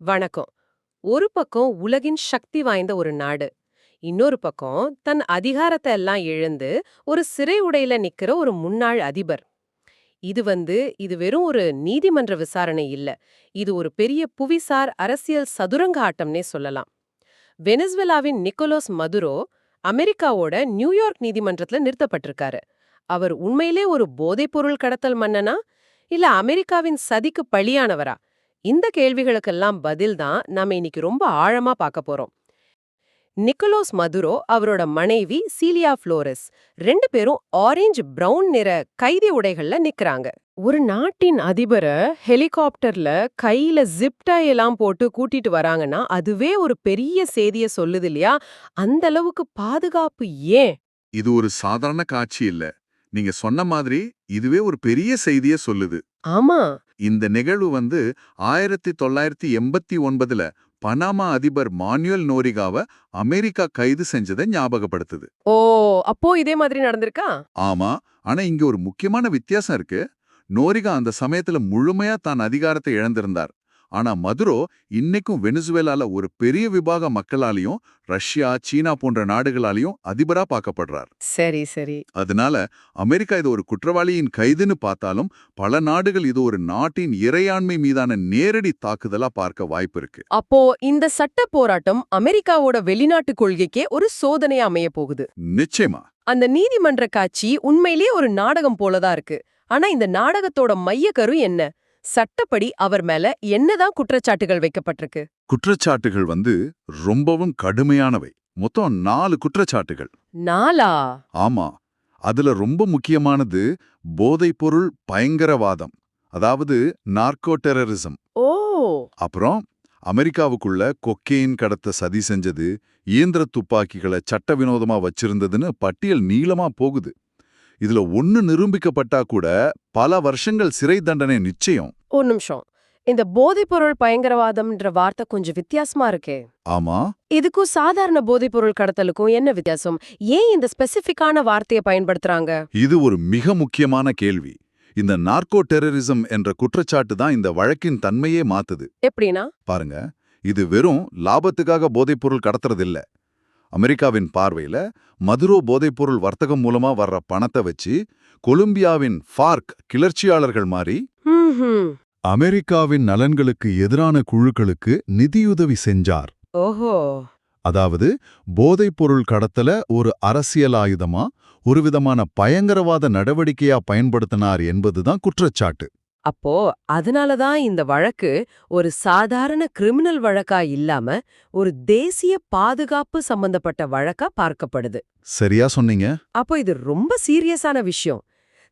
வணக்கம். ஒரு பக்கம் உலகின் சக்தி வாய்ந்த ஒரு நாடு இன்னொரு பக்கம் தன் அதிகாரத்தை எல்லாம் இழந்து ஒரு சிறை உடையில நிக்கிற ஒரு முன்னாள் அதிபர். இது வந்து இது வெறும் ஒரு நீதிமன்ற விசாரணை இல்ல இது ஒரு பெரிய புவிசார் அரசியல் சதுரங்க ஆட்டம்னே சொல்லலாம். வெனிஸ்வெலாவின் நிக்கோலோஸ் மதுரோ அமெரிக்காவோட நியூயார்க் நீதிமன்றத்துல நிறுத்தப்பட்டிருக்காரு. அவர் உண்மையிலே ஒரு போதைப்பொருள் கடத்தல் மன்னனா இல்ல அமெரிக்காவின் சதிக்கு பலியானவரா? இந்த கேள்விகளுக்கெல்லாம் பதில் தான் நாம இன்னைக்கு ரொம்ப ஆழமா பார்க்க போறோம். நிக்கோலோஸ் மதுரோ அவரோட மனைவி சீலியா ஃப்ளோரஸ் ரெண்டு பேரும் ஆரஞ்சு பிரவுன் நிற கைதி உடைகள்ல நிக்கறாங்க. ஒரு நாட்டின் அதிபரை ஹெலிகாப்டர்ல கையில ஜிப்டை எல்லாம் போட்டு கூட்டிட்டு வராங்கன்னா அதுவே ஒரு பெரிய செய்திய சொல்லுது இல்லையா? அந்த அளவுக்கு பாதுகாப்பு ஏன்? இது ஒரு சாதாரண காட்சி இல்ல. நீங்க சொன்ன மாதிரி இதுவே ஒரு பெரிய செய்திய சொல்லுது. ஆமா. இந்த நிகழ்வு வந்து ஆயிரத்தி தொள்ளாயிரத்தி எண்பத்தி ஒன்பதுல பனாமா அதிபர் மானுவல் நோரிகாவை அமெரிக்கா கைது செஞ்சதை ஞாபகப்படுத்துது. ஓ அப்போ இதே மாதிரி நடந்திருக்கா? ஆமா ஆனா இங்க ஒரு முக்கியமான வித்தியாசம் இருக்கு. நோரிகா அந்த சமயத்துல முழுமையா தான் அதிகாரத்தை இழந்திருந்தார். ஆனா மதுரோ இன்னைக்கும் வெனிசுவேலால ஒரு பெரிய விபாக மக்களாலையும் ரஷ்யா சீனா போன்ற நாடுகளாலையும் அதிபரா பார்க்கப்படுறார். சரி சரி. அதனால அமெரிக்கா இது ஒரு குற்றவாளியின் கைதுன்னு பார்த்தாலும் பல நாடுகள் இது ஒரு நாட்டின் இறையாண்மை மீதான நேரடி தாக்குதலா பார்க்க வாய்ப்பு இருக்கு. அப்போ இந்த சட்ட போராட்டம் அமெரிக்காவோட வெளிநாட்டு கொள்கைக்கே ஒரு சோதனை அமைய போகுது. நிச்சயமா. அந்த நீதிமன்ற காட்சி உண்மையிலேயே ஒரு நாடகம் போலதான் இருக்கு. ஆனா இந்த நாடகத்தோட மையக்கரு என்ன? சட்டப்படி அவர் மேல என்னதான் குற்றச்சாட்டுகள் வைக்கப்பட்டிருக்கு? குற்றச்சாட்டுகள் வந்து ரொம்பவும் கடுமையானவை. மொத்தம் நாலு குற்றச்சாட்டுகள். நாலா? ஆமா. அதுல ரொம்ப முக்கியமானது போதைப்பொருள் பயங்கரவாதம். அதாவது நார்கோ டெரரிசம். ஓ! அப்புறம் அமெரிக்காவுக்குள்ள கொக்கெயின் கடத்த சதி செஞ்சது இயந்திர துப்பாக்கிகளை சட்டவினோதமா வச்சிருந்ததுன்னு பட்டியல் நீளமா போகுது. இதுல ஒன்னு நிரூபிக்கப்பட்டா கூட பல வருஷங்கள் சிறை தண்டனை நிச்சயம். ஒரு நிமிஷம். இந்த போதைப்பொருள் பயங்கரவாதம்ன்ற வார்த்தை கொஞ்சம் வித்தியாசமா இருக்கே. ஆமா. இதுக்கும் சாதாரண போதைப்பொருள் கடத்தலுக்கும் என்ன வித்தியாசம்? ஏன் இந்த ஸ்பெசிபிக்கான வார்த்தையை பயன்படுத்துறாங்க? இது ஒரு மிக முக்கியமான கேள்வி. இந்த நார்கோ டெரரிசம் என்ற குற்றச்சாட்டு தான் இந்த வழக்கின் தன்மையே மாத்துது. எப்படின்னா? பாருங்க. இது வெறும் லாபத்துக்காக போதைப்பொருள் கடத்துறதில்ல. அமெரிக்காவின் பார்வையில மதுரோ போதைப்பொருள் வர்த்தகம் மூலமா வர்ற பணத்தை வச்சு கொலம்பியாவின் ஃபார்க் கிளர்ச்சியாளர்கள் மாதிரி ஹம்ஹம். அமெரிக்காவின் நலன்களுக்கு எதிரான குழுக்களுக்கு நிதியுதவி செஞ்சார். ஓஹோ. அதாவது போதைப்பொருள் கடத்தல ஒரு அரசியல் ஆயுதமா ஒரு விதமான பயங்கரவாத நடவடிக்கையா பயன்படுத்தினார் என்பதுதான் குற்றச்சாட்டு. அப்போ அதனாலதான் இந்த வழக்கு ஒரு சாதாரண கிரிமினல் வழக்கா இல்லாம ஒரு தேசிய பாதுகாப்பு சம்பந்தப்பட்ட வழக்கா பார்க்கப்படுது. சரியா சொன்னீங்க. அப்போ இது ரொம்ப சீரியஸான விஷயம்.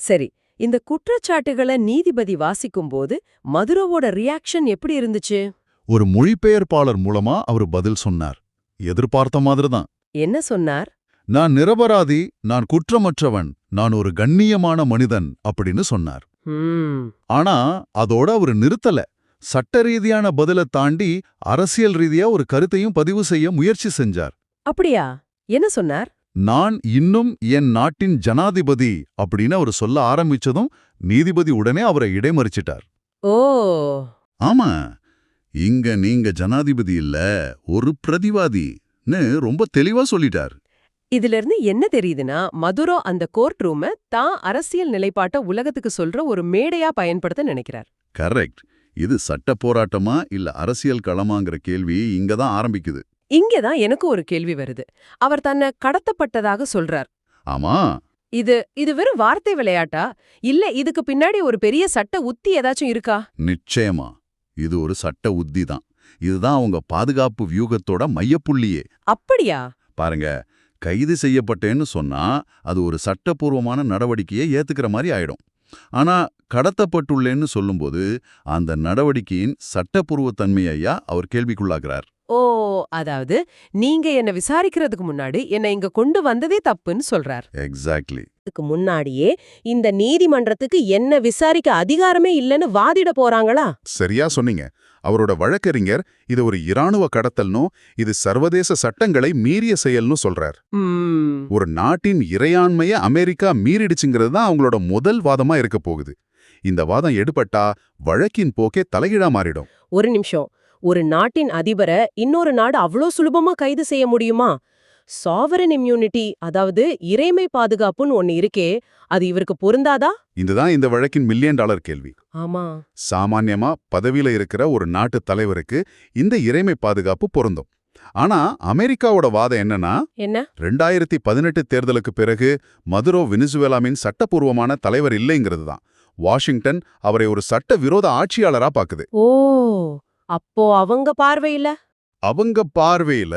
சரி இந்த குற்றச்சாட்டுகளை நீதிபதி வாசிக்கும்போது மதுரோவோட ரியாக்ஷன் எப்படி இருந்துச்சு? ஒரு மொழிபெயர்ப்பாளர் மூலமா அவர் பதில் சொன்னார். எதிர்பார்த்த மாதிரிதான் என்ன சொன்னார்? நான் நிரபராதி நான் குற்றமற்றவன் நான் ஒரு கண்ணியமான மனிதன் அப்படின்னு சொன்னார். ஆனா அதோட அவர் நிறுத்தல. சட்ட ரீதியான பதில தாண்டி அரசியல் ரீதியா ஒரு கருத்தையும் பதிவு செய்ய முயற்சி செஞ்சார். அப்படியா? என்ன சொன்னார்? நான் இன்னும் என் நாட்டின் ஜனாதிபதி அப்படின்னு அவர் சொல்ல ஆரம்பிச்சதும் நீதிபதி உடனே அவரை இடைமறிச்சிட்டார். ஓ. ஆமா. இங்க நீங்க ஜனாதிபதி இல்ல ஒரு பிரதிவாதின்னு ரொம்ப தெளிவா சொல்லிட்டார். இதுல இருந்து என்ன தெரியுதுன்னா மதுரோ அந்த கோர்ட் ரூம தான் அரசியல் நிலைப்பாட்ட உலகத்துக்கு சொல்ற ஒரு மேடையா பயன்படுத்த நினைக்கிறார். கரெக்ட் இது சட்ட போராட்டமா இல்ல அரசியல் களமாங்கிற கேள்வி இங்க தான் ஆரம்பிக்குது. இங்கதான் எனக்கு ஒரு கேள்வி வருது. அவர் தன்னை கடத்தப்பட்டதாக சொல்றார். ஆமா. இது இது வெறும் வார்த்தை விளையாட்டா? இல்ல இதுக்கு பின்னாடி ஒரு பெரிய சட்ட உத்தி ஏதாச்சும் இருக்கா? நிச்சயமா. இது ஒரு சட்ட உத்தி தான். இதுதான் அவங்க பாதுகாப்பு வியூகத்தோட மையப்புள்ளியே. அப்படியா? பாருங்க கைது செய்யப்பட்டேன்னு சொன்னா அது ஒரு சட்டப்பூர்வமான நடவடிக்கையை ஏத்துக்கிற மாதிரி ஆயிடும். ஆனா கடத்தப்பட்டுள்ளேன்னு சொல்லும்போது அந்த நடவடிக்கையின் சட்டப்பூர்வத்தன்மையா அவர் கேள்விக்குள்ளாகிறார் ஓ அதாவது நீங்க என்ன விசாரிக்கிறதுக்கு முன்னாடி என்ன இங்க கொண்டு வந்ததே தப்புன்னு சொல்றார். எக்ஸாக்ட்லி இதுக்கு முன்னாடியே இந்த நீதிமன்றத்துக்கு என்ன விசாரிக்க அதிகாரமே இல்லைன்னு வாதிட போறாங்களா? சரியா சொன்னீங்க. அவரோட வழக்கறிஞர் இது ஒரு இராணுவ கடத்தல்னோ இது சர்வதேச சட்டங்களை மீறிய செயல்னு சொல்றார். ஒரு நாட்டின் இறையாண்மைய அமெரிக்கா மீறிடுச்சுங்கிறது தான் அவங்களோட முதல் வாதமா இருக்க போகுது. இந்த வாதம் எடுபட்டா வழக்கின் போக்கே தலைகீழா மாறிடும். ஒரு நிமிஷம். ஒரு நாட்டின் அதிபரை இன்னொரு நாடு அவ்ளோ சுலபமா கைது செய்ய முடியுமா? சாவரன் இம்யூனிட்டி அதாவது இறைமை பாதுகாப்புன்னு ஒன்னு இருக்கே அது இவருக்கு பொருந்தாதா? இதுதான் இந்த வழக்கின் மில்லியன் டாலர் கேள்வி. ஆமா. சாமான்யமா பதவியில இருக்கிற ஒரு நாட்டு தலைவருக்கு இந்த இறைமை பாதுகாப்பு பொருந்தும். ஆனா அமெரிக்காவோட வாதம் என்னன்னா என்ன? ரெண்டாயிரத்தி பதினெட்டு தேர்தலுக்கு பிறகு மதுரோ வெனிசுவேலாவின் சட்டப்பூர்வமான தலைவர் இல்லைங்கிறது தான் வாஷிங்டன் அவரை ஒரு சட்ட விரோத ஆட்சியாளரா பாக்குது. ஓ அப்போ அவங்க பார்வையில? அவங்க பார்வையில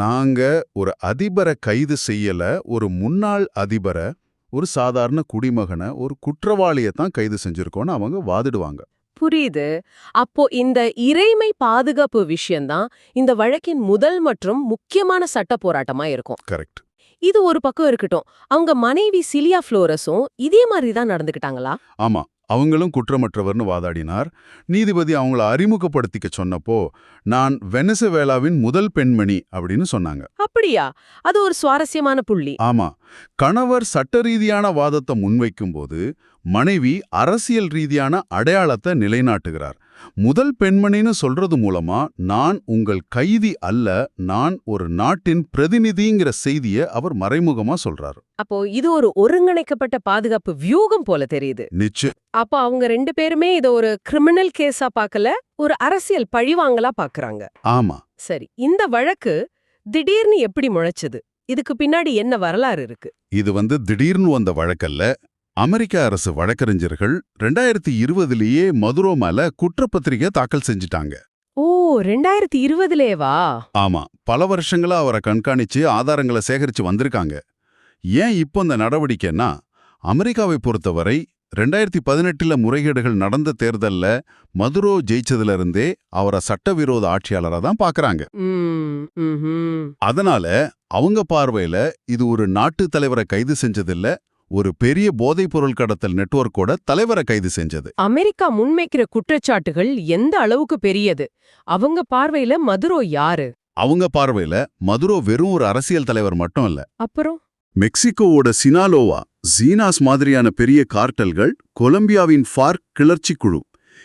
நாங்க ஒரு அதிபரை கைது செய்யல ஒரு முன்னாள் அதிபரை ஒரு சாதாரண குடிமகனை ஒரு குற்றவாளியை தான் கைது செஞ்சிருக்கோம்னு அவங்க வாதிடுவாங்க. புரியுது. அப்போ இந்த இறைமை பாதுகாப்பு விஷயம்தான் இந்த வழக்கின் முதல் மற்றும் முக்கியமான சட்ட போராட்டமா இருக்கும். கரெக்ட். இது ஒரு பக்கம் இருக்கட்டும். அவங்க மனைவி சிலியா ஃப்ளோரஸும் இதே மாதிரி தான் நடந்துக்கிட்டாங்களா? ஆமா. அவங்களும் குற்றமற்றவர்னு வாதாடினார். நீதிபதி அவங்கள அறிமுகப்படுத்திக்க சொன்னப்போ நான் வெனிசுவேலாவின் முதல் பெண்மணி அப்படின்னு சொன்னாங்க. அப்படியா? அது ஒரு சுவாரஸ்யமான புள்ளி. ஆமா. கணவர் சட்ட ரீதியான வாதத்தை முன்வைக்கும்போது மனைவி அரசியல் ரீதியான அடையாளத்தை நிலைநாட்டுகிறார். முதல் பெண்மணின்னு சொல்றது மூலமா நான் உங்கள் கைதி அல்ல நான் ஒரு நாட்டின் பிரதிநிதிங்கிற செய்தியை அவர் மறைமுகமா சொல்றாரு. அப்போ இது ஒரு ஒருங்கிணைக்கப்பட்ட பாதுகாப்பு வியூகம் போல தெரியுது. நிச்சயம் அப்போ அவங்க ரெண்டு பேருமே இத ஒரு கிரிமினல் கேஸா பார்க்கல ஒரு அரசியல் பழிவாங்கலா பாக்குறாங்க. ஆமா. சரி இந்த வழக்கு திடீர்னு எப்படி முளைச்சது? இதுக்கு பின்னாடி என்ன வரலாறு இருக்கு? இது வந்து திடீர்னு வந்த வழக்கல்ல அமெரிக்க அரசு வழக்கறிஞர்கள் ரெண்டாயிரத்தி இருபதுலயே மதுரோ மேல குற்றப்பத்திரிகை தாக்கல் செஞ்சிட்டாங்க. ஓ ரெண்டாயிரத்தி இருபதுலேவா ஆமா பல வருஷங்களா அவரை கண்காணிச்சு ஆதாரங்களை சேகரிச்சு வந்திருக்காங்க. ஏன் இப்போ இந்த நடவடிக்கைன்னா அமெரிக்காவை பொறுத்தவரை ரெண்டாயிரத்தி பதினெட்டுல முறைகேடுகள் நடந்த தேர்தல்ல மதுரோ ஜெயிச்சதுல இருந்தே அவரை சட்டவிரோத ஆட்சியாளரா தான் பாக்குறாங்க. அதனால அவங்க பார்வையில இது ஒரு நாட்டு தலைவரை கைது செஞ்சதில்ல ஒரு பெரிய போதைப் பொருள் கடத்தல் நெட்வொர்க்கோட தலைவரை கைது செஞ்சது. அமெரிக்கா முன்வைக்கிற குற்றச்சாட்டுகள் எந்த அளவுக்கு பெரியது? அவங்க பார்வையில மதுரோ யாரு? அவங்க பார்வையில மதுரோ வெறும் ஒரு அரசியல் தலைவர் மட்டும் இல்ல. அப்புறம்? மெக்சிகோவோட சினாலோவா ஜீனாஸ் மாதிரியான பெரிய கார்ட்டல்கள் கொலம்பியாவின் ஃபார்க் கிளர்ச்சி குழு.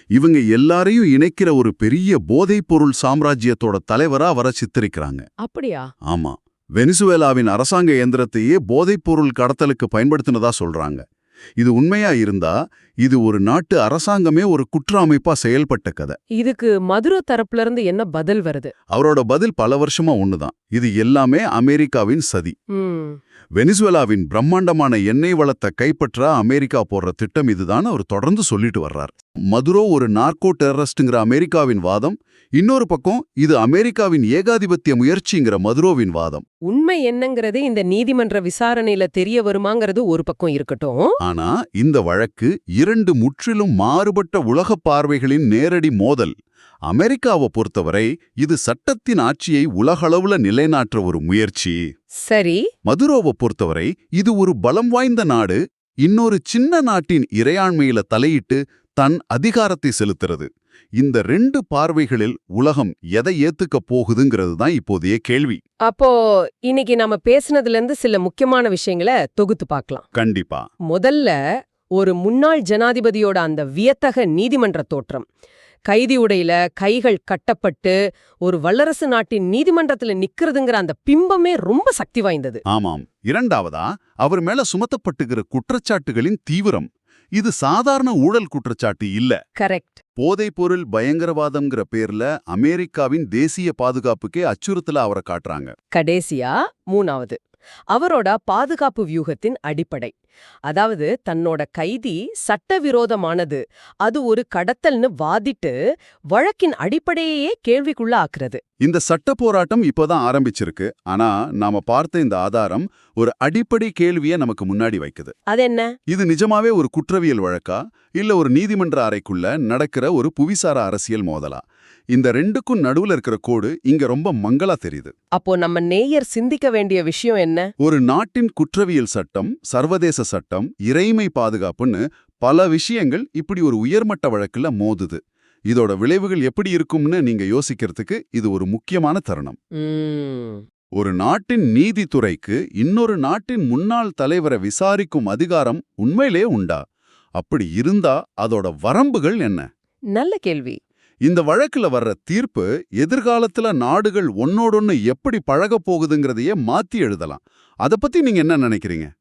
இவங்க எல்லாரையும் இணைக்கிற ஒரு பெரிய போதைப் பொருள் சாம்ராஜ்யத்தோட தலைவரா அவரை சித்தரிக்கிறாங்க. அப்படியா? ஆமா. வெனிசுவேலாவின் அரசாங்க இயந்திரத்தையே போதைப் பொருள் கடத்தலுக்கு பயன்படுத்தினதா சொல்றாங்க. இது உண்மையா இருந்தா இது ஒரு நாட்டு அரசாங்கமே ஒரு குற்ற அமைப்பா செயல்பட்ட கதை. இதுக்கு மதுரோ தரப்புல இருந்து என்ன பதில் வருது? அவரோட பதில் பல வருஷமா ஒண்ணுதான். இது எல்லாமே அமெரிக்காவின் சதி. வெனிசுவேலாவின் பிரம்மாண்டமான எண்ணெய் வளத்தை கைப்பற்ற அமெரிக்கா போடுற திட்டம் இதுதான் அவர் தொடர்ந்து சொல்லிட்டு வர்றார். மதுரோ ஒரு நார்கோ டெரரிஸ்ட்ங்கிற அமெரிக்காவின் வாதம் இன்னொரு பக்கம் இது அமெரிக்காவின் ஏகாதிபத்திய முயற்சிங்கிற மதுரோவின் வாதம். உண்மை என்னங்கிறது இந்த நீதிமன்ற விசாரணையில தெரிய வருமாங்கிறது ஒரு பக்கம் இருக்கட்டும். ஆனா இந்த வழக்கு இரண்டு முற்றிலும் மாறுபட்ட உலகப் பார்வைகளின் நேரடி மோதல். அமெரிக்காவை பொறுத்தவரை இது சட்டத்தின் ஆட்சியை உலகளவுல நிலைநாட்டுற ஒரு முயற்சி. சரி. மதுரோவை பொறுத்தவரை இது ஒரு பலம் வாய்ந்த நாடு. இன்னொரு சின்ன நாட்டின் இறையாண்மையில தலையிட்டு தன் அதிகாரத்தை செலுத்துறது. இந்த ரெண்டு பார்வைகளில் உலகம் எதை ஏத்துக்க போகுதுங்கிறது தான் இப்போதைய கேள்வி. அப்போ இன்னைக்கு நம்ம பேசுனதுல இருந்து சில முக்கியமான விஷயங்களை தொகுத்து பார்க்கலாம். கண்டிப்பா. முதல்ல ஒரு முன்னாள் ஜனாதிபதியோட அந்த வியத்தக நீதிமன்ற தோற்றம். கைதி உடையில கைகள் கட்டப்பட்டு ஒரு வல்லரசு நாட்டின் நீதிமன்றத்துல நிக்கிறதுங்கிற அந்த பிம்பமே ரொம்ப சக்தி வாய்ந்தது. ஆமாம். இரண்டாவதா அவர் மேல சுமத்தப்பட்டுகிற குற்றச்சாட்டுகளின் தீவிரம். இது சாதாரண ஊழல் குற்றச்சாட்டு இல்ல. கரெக்ட். போதைப்பொருள் பயங்கரவாதம்ங்கிற பேர்ல அமெரிக்காவின் தேசிய பாதுகாப்புக்கே அச்சுறுத்தல அவரை காட்டுறாங்க. கடைசியா மூணாவது. அவரோட பாதுகாப்பு வியூகத்தின் அடிப்படை. அதாவது தன்னோட கைதி சட்டவிரோதமானது. அது ஒரு கடத்தல்னு வாதிட்டு வழக்கின் அடிப்படையையே கேள்விக்குள்ள ஆக்குறது. இந்த சட்ட போராட்டம் இப்பதான் ஆரம்பிச்சிருக்கு. ஆனா நாம பார்த்த இந்த ஆதாரம் ஒரு அடிப்படை கேள்வியை நமக்கு முன்னாடி வைக்குது. அது என்ன இது நிஜமாவே ஒரு குற்றவியல் வழக்கா? இல்ல ஒரு நீதிமன்ற அறைக்குள்ள நடக்கிற ஒரு புவிசார அரசியல் மோதலா? இந்த ரெண்டுக்கும் நடுவுல இருக்கிற கோடு இங்க ரொம்ப மங்களா தெரியுது. அப்போ நம்ம நேயர் சிந்திக்க வேண்டிய விஷயம் என்ன? ஒரு நாட்டின் குற்றவியல் சட்டம் சர்வதேச சட்டம் இறைமை பாதுகாப்புன்னு பல விஷயங்கள் இப்படி ஒரு உயர்மட்ட வழக்குல மோதுது. இதோட விளைவுகள் எப்படி இருக்கும்னு நீங்க யோசிக்கிறதுக்கு இது ஒரு முக்கியமான தருணம். ஒரு நாட்டின் நீதித்துறைக்கு இன்னொரு நாட்டின் முன்னாள் தலைவரை விசாரிக்கும் அதிகாரம் உண்மையிலே உண்டா? அப்படி இருந்தா அதோட வரம்புகள் என்ன? நல்ல கேள்வி. இந்த வழக்குல வர்ற தீர்ப்பு எதிர்காலத்துல நாடுகள் ஒன்னோடொன்னு எப்படி பழகப் போகுதுங்கிறதையே மாத்தி எழுதலாம். அதை பத்தி நீங்க என்ன நினைக்கிறீங்க?